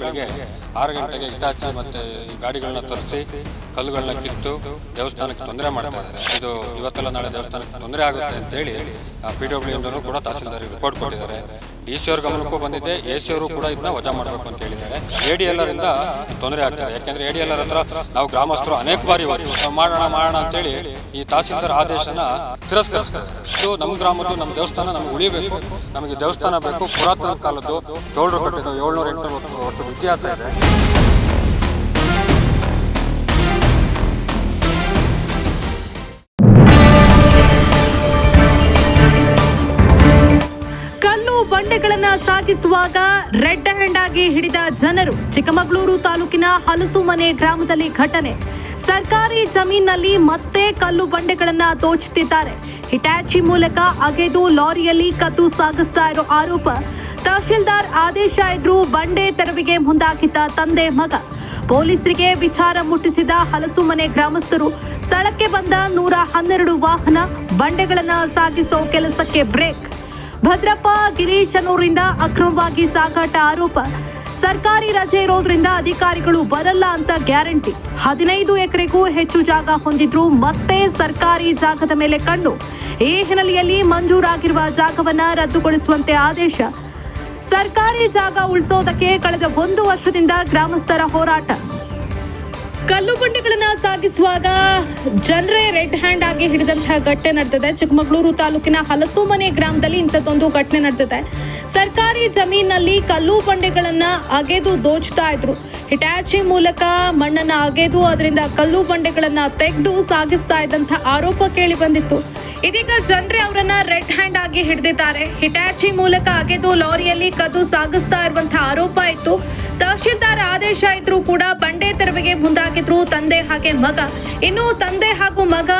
ಬೆಳಿಗ್ಗೆ ಆರು ಗಂಟೆಗೆ ಇಟಾಚಿ ಮತ್ತು ಗಾಡಿಗಳನ್ನ ತರಿಸಿ ಕಲ್ಲುಗಳನ್ನ ಕಿತ್ತು ದೇವಸ್ಥಾನಕ್ಕೆ ತೊಂದರೆ ಮಾಡ್ತಾ ಇದು ಇವತ್ತೆಲ್ಲ ನಾಳೆ ದೇವಸ್ಥಾನಕ್ಕೆ ತೊಂದರೆ ಆಗುತ್ತೆ ಅಂತೇಳಿ ಪಿ ಡಬ್ಲ್ಯೂ ಕೂಡ ತಹಸೀಲ್ದಾರ್ ರಿಪೋರ್ಟ್ ಕೊಟ್ಟಿದ್ದಾರೆ. ಡಿ ಸಿ ಅವ್ರ ಗಮನಕ್ಕೂ ಬಂದಿದೆ, ಎ ಸಿ ಅವರು ಕೂಡ ಇದನ್ನ ವಜಾ ಮಾಡಬೇಕು ಅಂತ ಹೇಳಿದ್ದಾರೆ. ಎ ಡಿ ಎಲ್ ಇಂದ ತೊಂದರೆ ಆಗ್ತದೆ ಯಾಕೆಂದ್ರೆ ಎ ಡಿ ಹತ್ರ ನಾವು ಗ್ರಾಮಸ್ಥರು ಅನೇಕ ಬಾರಿ ಮಾಡೋಣ ಮಾಡೋಣ ಅಂತೇಳಿ ಈ ತಹಸೀಲ್ದಾರ್ ಆದೇಶನ ತಿರಸ್ಕರಿಸ್ತಾರೆ ಇದು ನಮ್ಮ ಗ್ರಾಮದ್ದು, ನಮ್ಮ ದೇವಸ್ಥಾನ, ನಮ್ಗೆ ಉಳಿಬೇಕು. ನಮಗೆ ದೇವಸ್ಥಾನ ಬೇಕು. ಪುರಾತನ ಕಾಲದ್ದು ಚೋಳರು ಕಟ್ಟಿದ್ದು ಏಳ್ನೂರ ಎಂಟು ವರ್ಷದ ಇತಿಹಾಸ ಇದೆ. ಬಂಡೆಗಳನ್ನ ಸಾಗಿಸುವಾಗ ರೆಡ್ ಹ್ಯಾಂಡ್ ಆಗಿ ಹಿಡಿದ ಜನರು ಚಿಕ್ಕಮಗಳೂರು ತಾಲೂಕಿನ ಹಲಸುಮನೆ ಗ್ರಾಮದಲ್ಲಿ ಘಟನೆ. ಸರ್ಕಾರಿ ಜಮೀನಲ್ಲಿ ಮತ್ತೆ ಕಲ್ಲು ಬಂಡೆಗಳನ್ನ ದೋಚುತ್ತಿದ್ದಾರೆ ಹಿಟಾಚಿ ಮೂಲಕ ಅಗೆದು ಲಾರಿಯಲ್ಲಿ ಕದ್ದು ಸಾಗಿಸ್ತಾ ಇರೋ ಆರೋಪ. ತಹಶೀಲ್ದಾರ್ ಆದೇಶ ಇದ್ರೂ ಬಂಡೆ ತೆರವಿಗೆ ಮುಂದಾಗಿದ್ದ ತಂದೆ ಮಗ. ಪೊಲೀಸರಿಗೆ ವಿಚಾರ ಮುಟ್ಟಿಸಿದ ಹಲಸುಮನೆ ಗ್ರಾಮಸ್ಥರು, ಸ್ಥಳಕ್ಕೆ ಬಂದ ನೂರ ಹನ್ನೆರಡು ವಾಹನ ಬಂಡೆಗಳನ್ನ ಸಾಗಿಸೋ ಕೆಲಸಕ್ಕೆ ಬ್ರೇಕ್. ಭದ್ರಪ್ಪ ಗಿರೀಶನೂರಿಂದ ಅಕ್ರಮವಾಗಿ ಸಾಗಾಟ ಆರೋಪ. ಸರ್ಕಾರಿ ರಜೆ ಇರೋದ್ರಿಂದ ಅಧಿಕಾರಿಗಳು ಬರಲ್ಲ ಅಂತ ಗ್ಯಾರಂಟಿ. ಹದಿನೈದು ಎಕರೆಗೂ ಹೆಚ್ಚು ಜಾಗ ಹೊಂದಿದ್ರು ಮತ್ತೆ ಸರ್ಕಾರಿ ಜಾಗದ ಮೇಲೆ ಕಣ್ಣು. ಈ ಹಿನ್ನೆಲೆಯಲ್ಲಿ ಮಂಜೂರಾಗಿರುವ ಜಾಗವನ್ನ ರದ್ದುಗೊಳಿಸುವಂತೆ ಆದೇಶ. ಸರ್ಕಾರಿ ಜಾಗ ಉಳಿಸೋದಕ್ಕೆ ಕಳೆದ ಒಂದು ವರ್ಷದಿಂದ ಗ್ರಾಮಸ್ಥರ ಹೋರಾಟ. ಕಲ್ಲು ಬಂಡೆಗಳನ್ನ ಸಾಗಿಸುವಾಗ ಜನರೇ ರೆಡ್ ಹ್ಯಾಂಡ್ ಆಗಿ ಹಿಡಿದಂತಹ ಘಟನೆ ನಡೆದಿದೆ. ಚಿಕ್ಕಮಗಳೂರು ತಾಲೂಕಿನ ಹಲಸುಮನೆ ಗ್ರಾಮದಲ್ಲಿ ಇಂಥದ್ದೊಂದು ಘಟನೆ ನಡೆದಿದೆ. ಸರ್ಕಾರಿ ಜಮೀನಲ್ಲಿ ಕಲ್ಲು ಬಂಡೆಗಳನ್ನ ಅಗೆದು ದೋಚ್ತಾ ಇದ್ರು. ಹಿಟಾಚಿ ಮೂಲಕ ಮಣ್ಣನ್ನ ಅಗೆದು ಅದರಿಂದ ಕಲ್ಲು ಬಂಡೆಗಳನ್ನ ತೆಗೆದು ಸಾಗಿಸ್ತಾ ಇದ್ದಂತ ಆರೋಪ ಕೇಳಿ ಬಂದಿತ್ತು. ಇದೀಗ ಜನರೇ ಅವರನ್ನ ರೆಡ್ ಹ್ಯಾಂಡ್ ಆಗಿ ಹಿಡಿದಿದ್ದಾರೆ. ಹಿಟಾಚಿ ಮೂಲಕ ಅಗೆದು ಲಾರಿಯಲ್ಲಿ ಕದ್ದು ಸಾಗಿಸ್ತಾ ಇರುವಂತಹ ಆರೋಪ ಇತ್ತು. ತಹಶೀಲ್ದಾರ್ ಆದೇಶ ಇದ್ರೂ ಕೂಡ ಬಂಡೆ ತೆರವಿಗೆ ಮುಂದಾಗಿದ್ರು, ತಂದೆ ಹಾಗೆ ಮಗ. ಇನ್ನು ತಂದೆ ಹಾಗೂ ಮಗ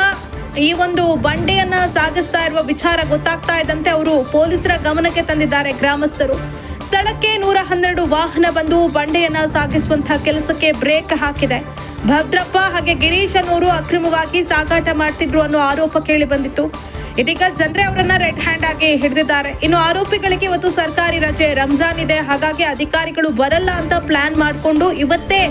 ಈ ಒಂದು ಬಂಡೆಯನ್ನ ಸಾಗಿಸ್ತಾ ಇರುವ ವಿಚಾರ ಗೊತ್ತಾಗ್ತಾ ಇದ್ದಂತೆ ಅವರು ಪೊಲೀಸರ ಗಮನಕ್ಕೆ ತಂದಿದ್ದಾರೆ ಗ್ರಾಮಸ್ಥರು. ಸ್ಥಳಕ್ಕೆ ನೂರ ಹನ್ನೆರಡು ವಾಹನ ಬಂದು ಬಂಡೆಯನ್ನ ಸಾಗಿಸುವಂತಹ ಕೆಲಸಕ್ಕೆ ಬ್ರೇಕ್ ಹಾಕಿದೆ. ಭದ್ರಪ್ಪ ಹಾಗೆ ಗಿರೀಶ್ ಅನ್ನೋರು ಅಕ್ರಮವಾಗಿ ಸಾಗಾಟ ಮಾಡ್ತಿದ್ರು ಅನ್ನೋ ಆರೋಪ ಕೇಳಿ ಬಂದಿತ್ತು. ಇದೀಗ ಜನರೇ ಅವರನ್ನ ರೆಡ್ ಹ್ಯಾಂಡ್ ಆಗಿ ಹಿಡಿದಿದ್ದಾರೆ. ಇನ್ನು ಆರೋಪಿಗಳಿಗೆ ಇವತ್ತು ಸರ್ಕಾರಿ ರಜೆ ರಂಜಾನ್ ಇದೆ. ಹಾಗಾಗಿ ಅಧಿಕಾರಿಗಳು ಬರಲ್ಲ ಅಂತ ಪ್ಲಾನ್ ಮಾಡಿಕೊಂಡು ಇವತ್ತೇ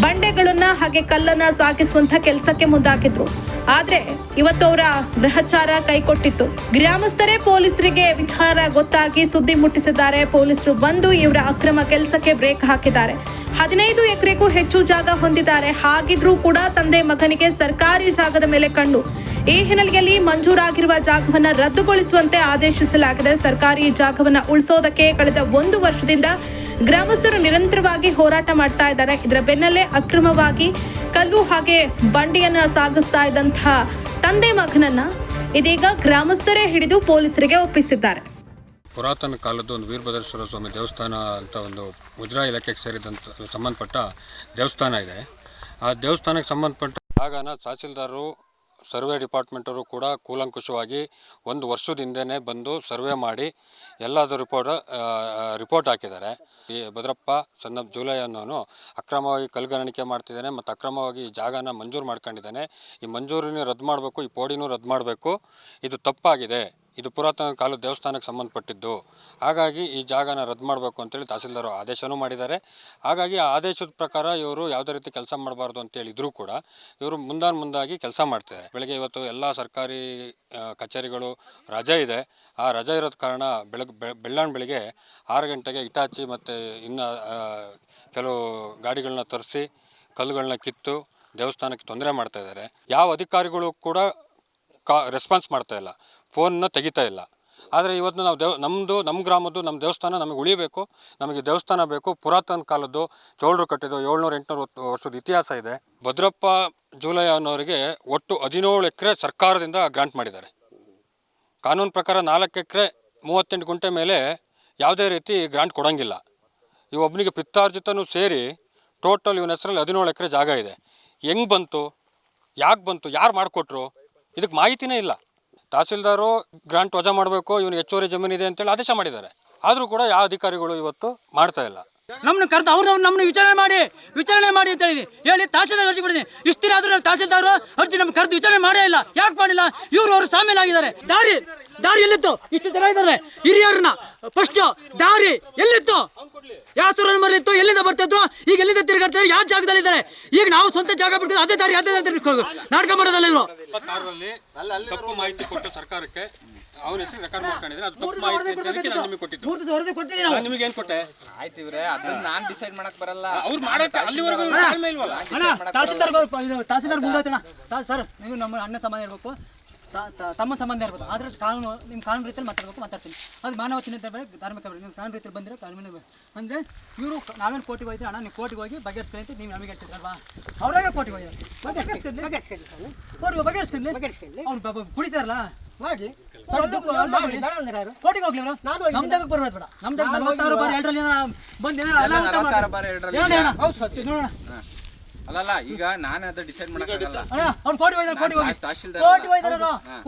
ಬಂಡೆಗಳನ್ನ ಹಾಗೆ ಕಲ್ಲನ್ನ ಸಾಗಿಸುವಂತ ಕೆಲಸಕ್ಕೆ ಮುಂದಾಕಿದ್ರು ಆದ್ರೆ ಇವತ್ತು ಅವರ ಗ್ರಹಚಾರ ಕೈಕೊಟ್ಟಿತ್ತು. ಗ್ರಾಮಸ್ಥರೇ ಪೊಲೀಸರಿಗೆ ವಿಚಾರ ಗೊತ್ತಾಗಿ ಸುದ್ದಿ ಮುಟ್ಟಿಸಿದ್ದಾರೆ. ಪೊಲೀಸರು ಬಂದು ಇವರ ಅಕ್ರಮ ಕೆಲಸಕ್ಕೆ ಬ್ರೇಕ್ ಹಾಕಿದ್ದಾರೆ. ಹದಿನೈದು ಎಕರೆಗೂ ಹೆಚ್ಚು ಜಾಗ ಹೊಂದಿದ್ದಾರೆ. ಹಾಗಿದ್ರೂ ಕೂಡ ತಂದೆ ಮಗನಿಗೆ ಸರ್ಕಾರಿ ಜಾಗದ ಮೇಲೆ ಕಣ್ಣು. ಈ ಹಿನ್ನೆಲೆಯಲ್ಲಿ ಮಂಜೂರಾಗಿರುವ ಜಾಗವನ್ನು ರದ್ದುಗೊಳಿಸುವಂತೆ ಆದೇಶಿಸಲಾಗಿದೆ. ಸರ್ಕಾರಿ ಜಾಗವನ್ನು ಉಳಿಸೋದಕ್ಕೆ ಕಳೆದ ಒಂದು ವರ್ಷದಿಂದ ಗ್ರಾಮಸ್ಥರು ನಿರಂತರವಾಗಿ ಹೋರಾಟ ಮಾಡ್ತಾ ಇದ್ದಾರೆ. ಇದರ ಬೆನ್ನಲ್ಲೇ ಅಕ್ರಮವಾಗಿ ಕಲ್ಲು ಹಾಗೆ ಬಂಡಿಯನ್ನ ಸಾಗಿಸ್ತಾ ಇದ್ದಂತಹ ತಂದೆ ಮಗನನ್ನ ಇದೀಗ ಗ್ರಾಮಸ್ಥರೇ ಹಿಡಿದು ಪೊಲೀಸರಿಗೆ ಒಪ್ಪಿಸಿದ್ದಾರೆ. ಪುರಾತನ ಕಾಲದ ಒಂದು ವೀರಭದ್ರೇಶ್ವರ ಸ್ವಾಮಿ ದೇವಸ್ಥಾನ ಅಂತ ಒಂದು ಮುಜರಾಯಿ ಇಲಾಖೆಗೆ ಸೇರಿದಂಥ ಸಂಬಂಧಪಟ್ಟ ದೇವಸ್ಥಾನ ಇದೆ. ಆ ದೇವಸ್ಥಾನಕ್ಕೆ ಸಂಬಂಧಪಟ್ಟ ಜಾಗನ ತಹಸೀಲ್ದಾರರು ಸರ್ವೆ ಡಿಪಾರ್ಟ್ಮೆಂಟವರು ಕೂಡ ಕೂಲಂಕುಷವಾಗಿ ಒಂದು ವರ್ಷದ ಹಿಂದೆನೇ ಬಂದು ಸರ್ವೆ ಮಾಡಿ ಎಲ್ಲದು ರಿಪೋರ್ಟ್ ರಿಪೋರ್ಟ್ ಹಾಕಿದ್ದಾರೆ. ಈ ಭದ್ರಪ್ಪ ಸಣ್ಣ ಜೂಲೈ ಅನ್ನೋನು ಅಕ್ರಮವಾಗಿ ಕಲ್ಗಣಿಕೆ ಮಾಡ್ತಿದ್ದಾನೆ ಮತ್ತು ಅಕ್ರಮವಾಗಿ ಈ ಜಾಗನ ಮಂಜೂರು ಮಾಡ್ಕೊಂಡಿದ್ದಾನೆ. ಈ ಮಂಜೂರಿನ ರದ್ದು ಮಾಡಬೇಕು, ಈ ಪೋಡಿನೂ ರದ್ದು ಮಾಡಬೇಕು. ಇದು ತಪ್ಪಾಗಿದೆ. ಇದು ಪುರಾತನ ಕಾಲದ ದೇವಸ್ಥಾನಕ್ಕೆ ಸಂಬಂಧಪಟ್ಟಿದ್ದು. ಹಾಗಾಗಿ ಈ ಜಾಗನ ರದ್ದು ಮಾಡಬೇಕು ಅಂತೇಳಿ ತಹಸೀಲ್ದಾರ್ ಆದೇಶನೂ ಮಾಡಿದ್ದಾರೆ. ಹಾಗಾಗಿ ಆ ಆದೇಶದ ಪ್ರಕಾರ ಇವರು ಯಾವುದೇ ರೀತಿ ಕೆಲಸ ಮಾಡಬಾರ್ದು ಅಂತ ಇದ್ರೂ ಕೂಡ ಇವರು ಮುಂದಾನ್ ಮುಂದಾಗಿ ಕೆಲಸ ಮಾಡ್ತಿದ್ದಾರೆ. ಬೆಳಗ್ಗೆ ಇವತ್ತು ಎಲ್ಲ ಸರ್ಕಾರಿ ಕಚೇರಿಗಳು ರಜೆ ಇದೆ. ಆ ರಜೆ ಇರೋದ ಕಾರಣ ಬೆಳಗ್ಗೆ ಬೆಳ್ಳಾಣ್ ಬೆಳಿಗ್ಗೆ ಆರು ಗಂಟೆಗೆ ಇಟಾಚಿ ಮತ್ತು ಇನ್ನು ಕೆಲವು ಗಾಡಿಗಳನ್ನ ತರಿಸಿ ಕಲ್ಲುಗಳನ್ನ ಕಿತ್ತು ದೇವಸ್ಥಾನಕ್ಕೆ ತೊಂದರೆ ಮಾಡ್ತಾ ಇದ್ದಾರೆ. ಯಾವ ಅಧಿಕಾರಿಗಳು ಕೂಡ ಕಾ ರೆಸ್ಪಾನ್ಸ್ ಮಾಡ್ತಾ ಇಲ್ಲ. ಫೋನ್ನ ತೆಗಿತಾ ಇಲ್ಲ. ಆದರೆ ಇವತ್ತು ನಾವು ದೇವ್ ನಮ್ಮದು ನಮ್ಮ ಗ್ರಾಮದ್ದು ನಮ್ಮ ದೇವಸ್ಥಾನ ನಮಗೆ ಉಳಿಬೇಕು. ನಮಗೆ ದೇವಸ್ಥಾನ ಬೇಕು. ಪುರಾತನ ಕಾಲದ್ದು ಚೋಳರು ಕಟ್ಟಿದ್ದು ಏಳ್ನೂರು, ಎಂಟುನೂರು ವರ್ಷದ ಇತಿಹಾಸ ಇದೆ. ಭದ್ರಪ್ಪ ಜೂಲೈ ಅನ್ನೋರಿಗೆ ಒಟ್ಟು ಹದಿನೇಳು ಎಕರೆ ಸರ್ಕಾರದಿಂದ ಗ್ರಾಂಟ್ ಮಾಡಿದ್ದಾರೆ. ಕಾನೂನು ಪ್ರಕಾರ ನಾಲ್ಕು ಎಕರೆ ಮೂವತ್ತೆಂಟು ಗುಂಟೆ ಮೇಲೆ ಯಾವುದೇ ರೀತಿ ಗ್ರಾಂಟ್ ಕೊಡೋಂಗಿಲ್ಲ. ಇವೊಬ್ಬನಿಗೆ ಪಿತ್ತಾರ್ಜಿತನೂ ಸೇರಿ ಟೋಟಲ್ ಇವನ ಹೆಸರಲ್ಲಿ ಹದಿನೇಳು ಎಕರೆ ಜಾಗ ಇದೆ. ಹೆಂಗೆ ಬಂತು? ಯಾಕೆ ಬಂತು? ಯಾರು ಮಾಡಿಕೊಟ್ರು? ಇದಕ್ಕೆ ಮಾಹಿತಿನೇ ಇಲ್ಲ. ತಹಸೀಲ್ದಾರು ಗ್ರಾಂಟ್ ವಜಾ ಮಾಡಬೇಕು ಇವನು ಹೆಚ್ಚುವರಿ ಜಮೀನಿದೆ ಅಂತೇಳಿ ಆದೇಶ ಮಾಡಿದ್ದಾರೆ. ಆದರೂ ಕೂಡ ಯಾವ ಅಧಿಕಾರಿಗಳು ಇವತ್ತು ಮಾಡ್ತಾ ಇಲ್ಲ. ನಮ್ಮನ್ನ ಕರೆದು ಅವ್ರು ನಮ್ಮನ್ನ ವಿಚಾರಣೆ ಮಾಡಿ ವಿಚಾರಣೆ ಮಾಡಿ ಅಂತ ಹೇಳಿ ಹೇಳಿ ತಹಸೀಲ್ದಾರ್ ಅರ್ಜಿ ಕೊಡಿದ್ದೀನಿ ಇಷ್ಟು ದಿನ ಆದ್ರೂ ತಹಸೀಲ್ದಾರ್ ಅರ್ಜಿ ನಮ್ಗೆ ಕರೆದು ವಿಚಾರಣೆ ಮಾಡೇ ಇಲ್ಲ. ಯಾಕೆ ಮಾಡಿಲ್ಲ? ಇವರು ಅವರು ಸಾಮೀಲಾಗಿದ್ದಾರೆ ದಾರಿ ದಾರಿ ಎಲ್ಲಿತ್ತು? ಇಷ್ಟು ಜನ ಇದ್ದಾರೆ. ಹಿರಿಯರನ್ನ ಫಸ್ಟ್ ದಾರಿ ಎಲ್ಲಿತ್ತು? ಯಾವ ಸುರನ ಮರಿತ್ತು ಎಲ್ಲಿಂದ ಬರ್ತಿದ್ರು ಈಗ ಎಲ್ಲಿಂದ ತಿರುಗಾಡ್ತಾರೆ ಯಾವ ಜಾಗದಲ್ಲಿ ಇದ್ದಾರೆ ಈಗ ನಾವು ಸ್ವಂತ ಜಾಗ ಬಿಟ್ಟಿದ್ರು ಅದೇ ದಾರಿ ಅದೇ ದಾರಿ ನಾಟಕ ಮಾಡೋದಲ್ಲ ಇವರು. ಇಪ್ಪತ್ತಾರರಲ್ಲಿ ತಪ್ಪು ಮಾಹಿತಿ ಕೊಟ್ಟು ಸರ್ಕಾರಕ್ಕೆ ಅವನ ಹೆಸರು ರೆಕಾರ್ಡ್ ಮಾಡ್ಕೊಂಡಿದ್ರೆ ಅದು ತಪ್ಪು ಮಾಹಿತಿ ಅಂತ ಹೇಳಕ್ಕೆ ನಾನು ನಿಮಗೆ ಕೊಟ್ಟಿದ್ದು. ಮೂರ್ತಿ ವರದಿ ಕೊಟ್ಟಿದ್ದೀವಿ ನಾವು. ನಾನು ನಿಮಗೆ ಏನು ಕೊಟ್ಟೆ? ಆಯ್ತು ಇವ್ರೆ ಅದನ್ನ ನಾನ್ ಡಿಸೈಡ್ ಮಾಡಕ್ ಬರಲ್ಲ. ಅವ್ರು ಮಾಡಕ್ಕೆ ಅಲ್ಲಿವರೆಗೂ ಇವ್ರ ತಾಳ್ಮೆ ಇಲ್ವಲ್ಲ? ಅಣ್ಣ ತಹಸೀಲ್ದಾರ್ ತಹಸೀಲ್ದಾರ್ ಮುಂದಾಯ್ತಣ್ಣ ಸರ್ ನೀವು ನಮ್ಮ ಅಣ್ಣ ಸಮಾನ ಇರಬೇಕು ತಮ್ಮ ಸಂಬಂಧ ಇರ್ಬೋದು ಆದ್ರೆ ಕಾನೂನು ನಿಮ್ಮ ಕಾನೂನು ರೀತಿಯಲ್ಲಿ ಮಾತಾಡಬೇಕು ಮಾತಾಡ್ತೀನಿ ಅದು ಮಾನವ ಚಿಹ್ನೆ ಬೇರೆ ಧಾರ್ಮಿಕ ಬೇರೆ ನಿಮ್ಮ ಕಾನೂನು ರೀತಿಯಲ್ಲಿ ಬಂದರೆ ಕಾನೂನು ಬೇರೆ ಅಂದರೆ ಇವರು ನಾವೇನು ಕೋಟಿಗೆ ಹೋಯ್ತೀವಿ ಅಣ್ಣ ನೀವು ಕೋಟಿಗೆ ಹೋಗಿ ಬಗೆಹರಿಸ್ಕೊಳ್ಳಿ ಅಂತ ನೀವು ನಮಗೆ ಹೇಳ್ತಿದ್ರಲ್ವಾ ಅವ್ರಾಗ ಕೋಟಿಗೆ ಹೋಗಿ ಬಗೆಹರಿಸ್ಕೊಳ್ಳಿ ಕೋರ್ಟಿಗೆ ಬಗೆಹರಿಸ್ಕೊಳ್ಳಿ ಅವ್ರು ಕುಡಿತಾರಲ್ಲ ಮಾಡ್ಲಿ ಕೋಟಿಗೆ ಹೋಗ್ಲಿ ಅವರು ನಮ್ಮ ಜಾಗಕ್ಕೆ ಬರ್ಬೋದು ಬೇಡ ನಮ್ಮ ಜಾಗ ನಲವತ್ತಾರು ಬಾರ್ ಎರಡರಲ್ಲಿ ಏನಾರ ಬಂದು ಏನಾರ ಅನಾಹುತ ನಲವತ್ತಾರು ಮಾಡ್ತಾರೆ. ಬಾರ್ ಎರಡರಲ್ಲಿ ಹೇಳಿ ಅಣ್ಣ. ನೋಡೋಣ ಅಲ್ಲಲ್ಲ ಈಗ ನಾನು ಅದ ಡಿಸೈಡ್ ಮಾಡಕ್ಕಾಗಲ್ಲ. ಅಣ್ಣ ಅವ್ನು ಕೋಟಿ ಹೋಯ್ತಾರೆ ಕೋಟಿ ಹೋಗಿ. ತಹಶೀಲ್ದಾರ್ ಕೋಟಿ ಹೋಯ್ತಾರೆ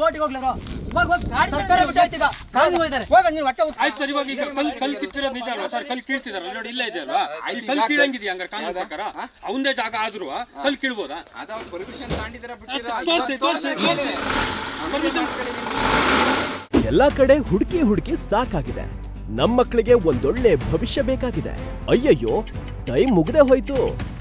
ಕೋಟಿ ಹೋಗ್ಲಿ ಹೋಗ್ ಹೋಗ್ ಹೋಗಿ ಸರ್ಕಾರ ಬಿಟ್ಟು ಆಯ್ತು ಈಗ ನೀನು ಹೋಯ್ತಾರೆ ಆಯ್ತು ಸರಿ ಇವಾಗ ಈಗ ಕಲ್ ಕಲ್ ಕಿತ್ತಿರೋದು ನಿಜ ಅಲ್ವಾ? ಸರ್ ಕಲ್ ಕೀಳ್ತಿದಾರಲ್ಲ ನೋಡಿ ಇಲ್ಲ ಇದೆ ಅಲ್ವಾ? ಅಲ್ಲಿ ಕಲ್ ಕೀಳಂಗಿದೆಯಾ ಹಂಗಾರೆ ಕಾನೂನು ಪ್ರಕಾರ? ಅವಂದೇ ಜಾಗ ಆದ್ರೂ ಕಲ್ ಕೀಳ್ಬೋದಾ? ಅದ ಅವ್ರು ಪರ್ಮಿಷನ್ ತಾಂಡಿದಾರ ಬಿಟ್ಟಿರ ತೋರ್ಸಿ ತೋರ್ಸಿ ತೋರ್ಸಿ. ಎಲ್ಲಾ ಕಡೆ ಹುಡುಕಿ ಹುಡುಕಿ ಸಾಕಾಗಿದೆ. ನಮ್ಮ ಮಕ್ಕಳಿಗೆ ಒಂದೊಳ್ಳೆ ಭವಿಷ್ಯ ಬೇಕಾಗಿದೆ. ಅಯ್ಯಯ್ಯೋ ಟೈಮ್ ಮುಗ್ದೇ ಹೋಯ್ತು.